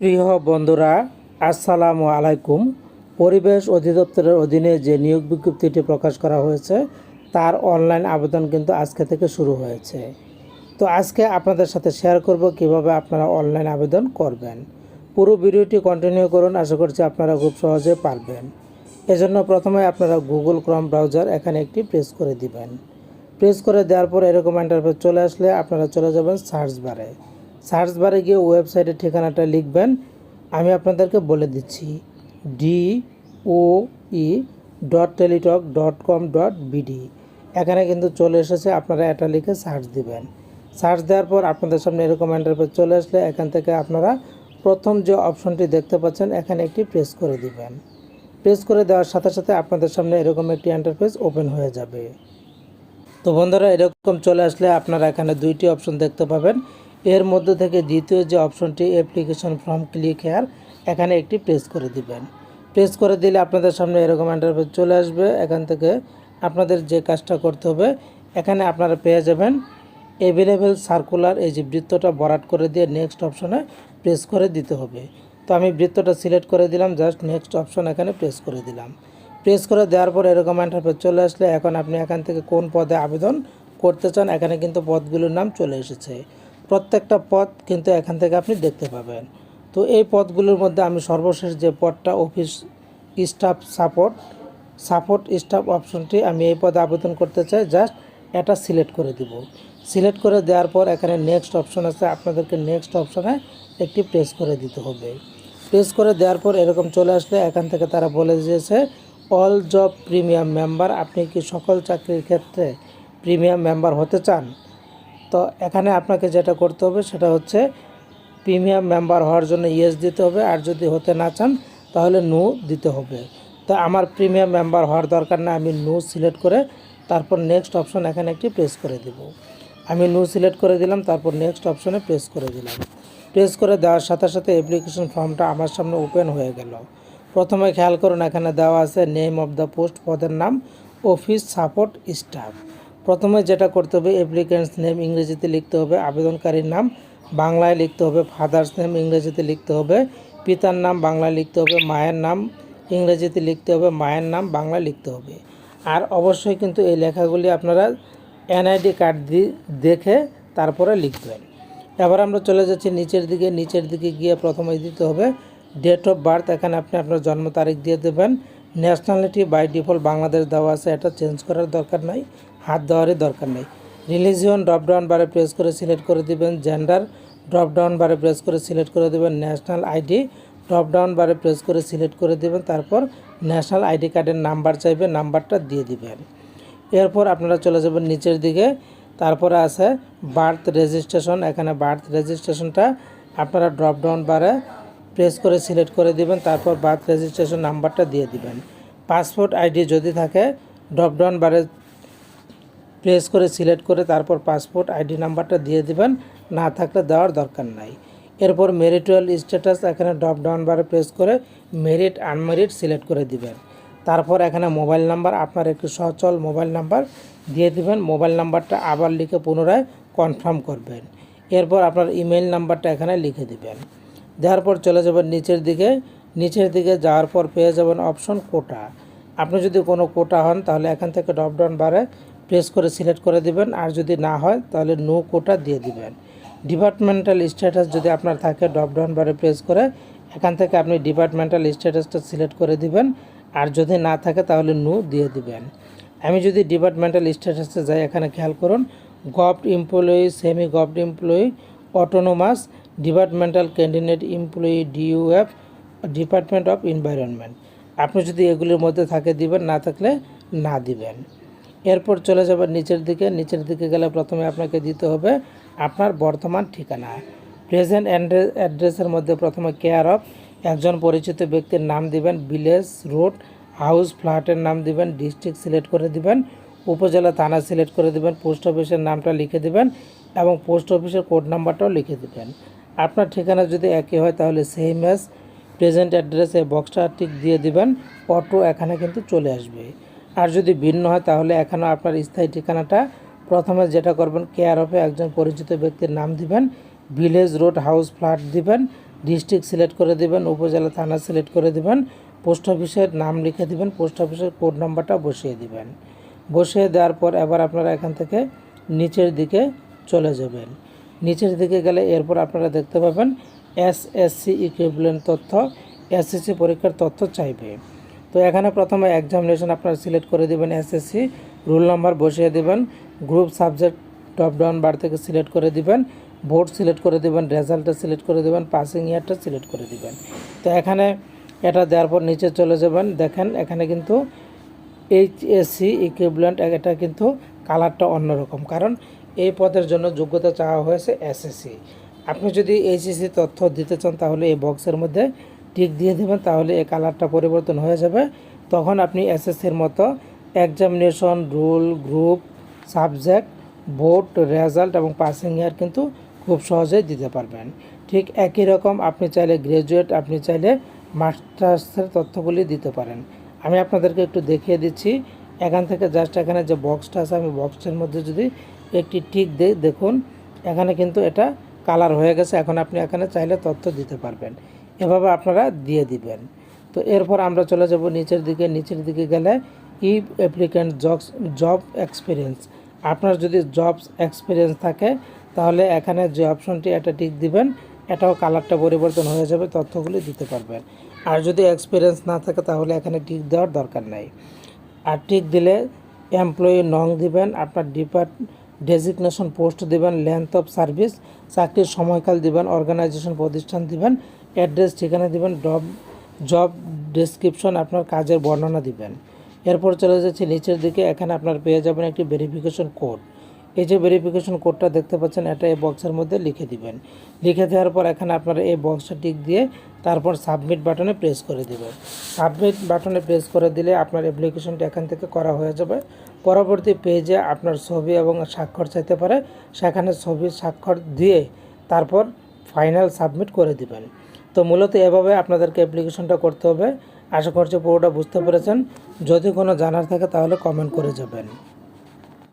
প্রিয় বন্ধুরা, আসসালামু আলাইকুম। পরিবেশ অধিদপ্তরের অধীনে যে নিয়োগ বিজ্ঞপ্তিটি প্রকাশ করা হয়েছে, তার অনলাইন আবেদন কিন্তু আজকে থেকে শুরু হয়েছে। তো আজকে আপনাদের সাথে শেয়ার করব কীভাবে আপনারা অনলাইন আবেদন করবেন। পুরো ভিডিওটি কন্টিনিউ করুন, আশা করছি আপনারা খুব সহজে পারবেন। এজন্য প্রথমে আপনারা গুগল ক্রম ব্রাউজার এখানে একটি প্রেস করে দিবেন। প্রেস করে দেওয়ার পর এরকম ইন্টারফেস চলে আসলে আপনারা চলে যাবেন সার্চ বারে সার্চ বারে গিয়ে ওয়েবসাইটের ঠিকানাটা লিখবেন, আমি আপনাদেরকে বলে দিচ্ছি D O E dot Teletalk dot com dot BD এখানে কিন্তু চলে এসেছে, আপনারা এটা লিখে সার্চ দিবেন। সার্চ দেওয়ার পর আপনাদের সামনে এরকম ইন্টারফেস চলে আসলে এখান থেকে আপনারা প্রথম যে অপশনটি দেখতে পাচ্ছেন, এখানে একটি প্রেস করে দিবেন। প্রেস করে দেওয়ার সাথে সাথে আপনাদের সামনে এরকম একটি ইন্টারফেস ওপেন হয়ে যাবে। তো বন্ধুরা, এরকম চলে আসলে আপনারা এখানে দুইটি অপশন দেখতে পাবেন। এর মধ্যে থেকে দ্বিতীয় যে অপশনটি অ্যাপ্লিকেশন ফর্ম ক্লিক হেয়ার এখানে একটি প্রেস করে দিবেন। প্রেস করে দিলে আপনাদের সামনে এরকম ইন্টারফেস চলে আসবে। এখান থেকে আপনাদের যে কাজটা করতে হবে, এখানে আপনারা পেয়ে যাবেন অ্যাভেলেবেল সার্কুলার এই যে বৃত্তটা বরাট করে দিয়ে নেক্সট অপশনে প্রেস করে দিতে হবে। তো আমি বৃত্তটা সিলেক্ট করে দিলাম জাস্ট নেক্সট অপশন এখানে প্রেস করে দিলাম। প্রেস করে দেওয়ার পর এরকম ইন্টারফেস চলে আসলে এখন আপনি এখান থেকে কোন পদে আবেদন করতে চান, এখানে কিন্তু পদগুলোর নাম চলে এসেছে। প্রত্যেকটা পদ কিন্তু এখান থেকে আপনি দেখতে পাবেন। তো এই পদগুলোর মধ্যে আমি সর্বশেষ যে পদটা office staff support support staff অপশনটি আমি এই পদে আবেদন করতে চাই। জাস্ট এটা সিলেক্ট করে দিব। সিলেক্ট করে দেওয়ার পর এখানে নেক্সট অপশন আছে। আপনাদেরকে নেক্সট অপশনে একটি প্রেস করে দিতে হবে। প্রেস করে দেওয়ার পর এরকম চলে আসলে এখান থেকে তারা বলে দিয়েছে অল জব প্রিমিয়াম মেম্বার আপনি কি সকল চাকরির ক্ষেত্রে প্রিমিয়াম মেম্বার হতে চান? তো এখানে আপনাকে যেটা করতে হবে সেটা হচ্ছে প্রিমিয়াম মেম্বার হওয়ার জন্য ইয়েস দিতে হবে। আর যদি হতে না চান, তাহলে নো দিতে হবে। তো আমার প্রিমিয়াম মেম্বার হওয়ার দরকার না আমি নো সিলেক্ট করে তারপর নেক্সট অপশন এখানে একটি প্রেস করে দেব। আমি নো সিলেক্ট করে দিলাম, তারপর নেক্সট অপশনে প্রেস করে দিলাম। প্রেস করে দেওয়ার সাথে সাথে অ্যাপ্লিকেশন ফর্মটা আমার সামনে ওপেন হয়ে গেল। প্রথমে খেয়াল করুন, এখানে দেওয়া আছে নেম অফ দ্য পোস্ট পদের নাম অফিস সাপোর্ট স্টাফ প্রথমে যেটা করতে হবে অ্যাপ্লিকেন্টস নেম ইংরেজিতে লিখতে হবে, আবেদনকারীর নাম বাংলায় লিখতে হবে ফাদার্স নেম ইংরেজিতে লিখতে হবে, পিতার নাম বাংলায় লিখতে হবে, মায়ের নাম ইংরেজিতে লিখতে হবে, মায়ের নাম বাংলায় লিখতে হবে। আর অবশ্যই কিন্তু এই লেখাগুলি আপনারা এনআইডি কার্ড দিয়ে দেখে তারপরে লিখবেন। এবার আমরা চলে যাচ্ছি নিচের দিকে নিচের দিকে গিয়ে প্রথমে দিতে হবে ডেট অফ বার্থ এখানে আপনি আপনার জন্ম তারিখ দিয়ে দেবেন ন্যাশনালিটি বাই ডিফল্ট বাংলাদেশ দেওয়া আছে, এটা চেঞ্জ করার দরকার নাই। হাত দেওয়ারই দরকার নেই। রিলিজিয়ন ড্রপডাউন বারে প্রেস করে সিলেক্ট করে দিবেন জেন্ডার, ড্রপডাউন বারে প্রেস করে সিলেক্ট করে দেবেন ন্যাশনাল আইডি, ড্রপডাউন বারে প্রেস করে সিলেক্ট করে দিবেন, তারপর ন্যাশনাল আইডি কার্ডের নাম্বার চাইবে, নাম্বারটা দিয়ে দিবেন। এরপর আপনারা চলে যাবেন নিচের দিকে, তারপরে আছে বার্থ রেজিস্ট্রেশন, এখানে বার্থ রেজিস্ট্রেশনটা আপনারা ড্রপডাউন বারে প্রেস করে সিলেক্ট করে দিবেন, তারপর বার্থ রেজিস্ট্রেশন নাম্বারটা দিয়ে দিবেন। পাসপোর্ট আইডি যদি থাকে, ড্রপডাউন বারে প্রেস করে, সিলেক্ট করে, তারপর পাসপোর্ট, আইডি নাম্বারটা দিয়ে দিবেন। না থাকলে দেওয়ার দরকার নাই। এরপর মেরিটুয়াল স্ট্যাটাস এখানে ড্রপ ডাউন বারে প্রেস করে মেরিট আনমেরিট সিলেক্ট করে দিবেন। তারপর এখানে মোবাইল নাম্বার আপনার একটি সচল মোবাইল নাম্বার দিয়ে দিবেন। মোবাইল নাম্বারটা আবার লিখে পুনরায় কনফার্ম করবেন। এরপর আপনার ইমেল নাম্বারটা এখানে লিখে দিবেন। দেওয়ার পর চলে যাবেন নিচের দিকে। নিচের দিকে যাওয়ার পর পেয়ে যাবেন অপশন কোটা আপনি যদি কোনো কোটা হন, তাহলে এখান থেকে ড্রপডাউন বারে প্রেস করে সিলেক্ট করে দিবেন। আর যদি না হয়, তাহলে নো কোটা দিয়ে দিবেন। ডিপার্টমেন্টাল স্ট্যাটাস যদি আপনার থাকে ড্রপডাউন বারে প্রেস করে, এখান থেকে আপনি ডিপার্টমেন্টাল স্ট্যাটাসটা সিলেক্ট করে দিবেন। আর যদি না থাকে, তাহলে নো দিয়ে দিবেন। আমি যদি ডিপার্টমেন্টাল স্ট্যাটাসে যাই, এখানে খেয়াল করুন govt employee semi govt employee autonomous departmental candidate employee DUF department of environment আপনি যদি এগুলির মধ্যে থাকে দিবেন, না থাকলে না দিবেন। এরপর চলে যাবেন নিচের দিকে। নিচের দিকে গেলে প্রথমে আপনাকে দিতে হবে আপনার বর্তমান ঠিকানা। প্রেজেন্ট অ্যাড্রেসের মধ্যে প্রথমে কেয়ার অফ একজন পরিচিত ব্যক্তির নাম দিবেন ভিলেজ রোড হাউস ফ্ল্যাটের নাম দিবেন ডিস্ট্রিক্ট সিলেক্ট করে দিবেন, উপজেলা, থানা সিলেক্ট করে দিবেন পোস্ট অফিসের নামটা লিখে দিবেন এবং পোস্ট অফিসের কোড নাম্বারটাও লিখে দিবেন। আপনার ঠিকানা যদি একই হয় তাহলে সেম অ্যাজ প্রেজেন্ট অ্যাড্রেসে বক্সটা টিক দিয়ে দিবেন অটো এখানে কিন্তু চলে আসবে। আর যদি ভিন্ন হয়, তাহলে এখানেও আপনার স্থায়ী ঠিকানাটা প্রথমে যেটা করবেন কেয়ার অফে একজন পরিচিত ব্যক্তির নাম দিবেন ভিলেজ রোড হাউস ফ্ল্যাট দিবেন ডিস্ট্রিক্ট সিলেক্ট করে দিবেন, উপজেলা থানা সিলেক্ট করে দিবেন পোস্ট অফিসের নাম লিখে দিবেন পোস্ট অফিসের কোড নাম্বারটা বসিয়ে দিবেন। বসিয়ে দেওয়ার পর এবার আপনারা এখান থেকে নিচের দিকে চলে যাবেন। নিচের দিকে গেলে এরপর আপনারা দেখতে পাবেন এস এস সি ইকুইভ্যালেন্ট তথ্য এসএসসি পরীক্ষার তথ্য চাইবে। তো এখানে প্রথমে এক্সামিনেশন আপনারা সিলেক্ট করে দেবেন এসএসসি রোল নাম্বার বসিয়ে দেবেন group subject top down bar থেকে সিলেক্ট করে দিবেন বোর্ড সিলেক্ট করে দেবেন রেজাল্টটা সিলেক্ট করে দেবেন পাসিং ইয়ারটা সিলেক্ট করে দিবেন। তো এখানে এটা দেওয়ার পর নিচে চলে যাবেন, দেখেন এখানে কিন্তু এইচএসসি ইকুইভ্যালেন্ট এটা কিন্তু কালারটা অন্যরকম, কারণ এই পদের জন্য যোগ্যতা চাওয়া হয়েছে এসএসসি আপনি যদি এইচএসসি তথ্য দিতে চান তাহলে এই বক্সের মধ্যে টিক দিয়ে দেবেন, তাহলে এই কালারটা পরিবর্তন হয়ে যাবে। তখন আপনি এসএসসির মতো examination roll group subject board result এবং পাসিং ইয়ার কিন্তু খুব সহজেই দিতে পারবেন। ঠিক একই রকম আপনি চাইলে গ্র্যাজুয়েট আপনি চাইলে মাস্টার্সের তথ্যগুলি দিতে পারেন। আমি আপনাদেরকে একটু দেখিয়ে দিচ্ছি। এখান থেকে জাস্ট এখানে যে বক্সটা আছে, আমি বক্সের মধ্যে যদি একটি টিক দিই, দেখুন, এখানে কিন্তু এটা কালার হয়ে গেছে। এখন আপনি এখানে চাইলে তথ্য দিতে পারবেন। এভাবে আপনারা দিয়ে দিবেন। তো এরপর আমরা চলে যাব নিচের দিকে। নিচের দিকে গেলে ই অ্যাপ্লিক্যান্ট জবস জব এক্সপিরিয়েন্স আপনার যদি জবস এক্সপিরিয়েন্স থাকে, তাহলে এখানে যে অপশনটি এটা টিক দিবেন। এটাও কালারটা পরিবর্তন হয়ে যাবে, তথ্যগুলি দিতে পারবেন। আর যদি এক্সপিরিয়েন্স না থাকে, তাহলে এখানে টিক দেওয়ার দরকার নাই। আর টিক দিলে এমপ্লয়ি নং দিবেন, আপনার ডিপার্ট ডেজিগনেশন পোস্ট দিবেন লেন্থ অফ সার্ভিস চাকরির সময়কাল দিবেন অর্গানাইজেশন প্রতিষ্ঠান দিবেন অ্যাড্রেস ঠিকানা দিবেন জব জব ডেসক্রিপশন আপনার কাজের বর্ণনা দিবেন। এরপর চলে যাচ্ছে নিচের দিকে, এখানে আপনার পেয়ে যাবেন একটি ভেরিফিকেশন কোড এই যে ভেরিফিকেশন কোডটা দেখতে পাচ্ছেন, এটা এই বক্সের মধ্যে লিখে দিবেন। লিখে দেওয়ার পর এখানে আপনারা এই বক্সটা টিক দিয়ে তারপর সাবমিট বাটনে প্রেস করে দেবেন। সাবমিট বাটনে প্রেস করে দিলে আপনার অ্যাপ্লিকেশনটা এখান থেকে করা হয়ে যাবে। পরবর্তী পেজে আপনার ছবি এবং স্বাক্ষর চাইতে পারে, সেখানে ছবি স্বাক্ষর দিয়ে তারপর ফাইনাল সাবমিট করে দিবেন। তো মূলত এভাবে আপনাদেরকে অ্যাপ্লিকেশনটা করতে হবে। আশা করছি পুরোটা বুঝতে পেরেছেন। যদি কোনো জানার থাকে তাহলে কমেন্ট করে যাবেন।